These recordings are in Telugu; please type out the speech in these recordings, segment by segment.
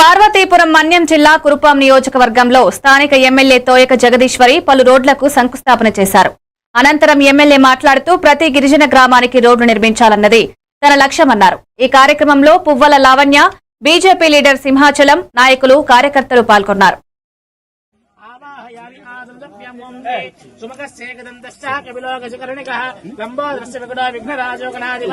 పార్వతీపురం మన్యం జిల్లా కురుపాం నియోజకవర్గంలో స్థానిక ఎమ్మెల్యే తోయక జగదీశ్వరి పలు రోడ్లకు శంకుస్థాపన చేశారు. అనంతరం ఎమ్మెల్యే మాట్లాడుతూ ప్రతి గిరిజన గ్రామానికి రోడ్డు నిర్మించాలన్నది తన లక్ష్యమన్నారు. ఈ కార్యక్రమంలో పువ్వల లావణ్య బీజేపీ లీడర్ సింహాచలం నాయకులు కార్యకర్తలు పాల్గొన్నారు. ఆదంతవ్యం వందే సుముఖస్యేకదంతశ్చ కపిలోకశకర్ణికः లంబోదరస్య విగుణో విఘ్నరాజోగణాదివ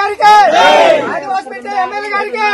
గారికి. ఆదివాసి పెట్టే ఎమ్మెల్యే గారికి.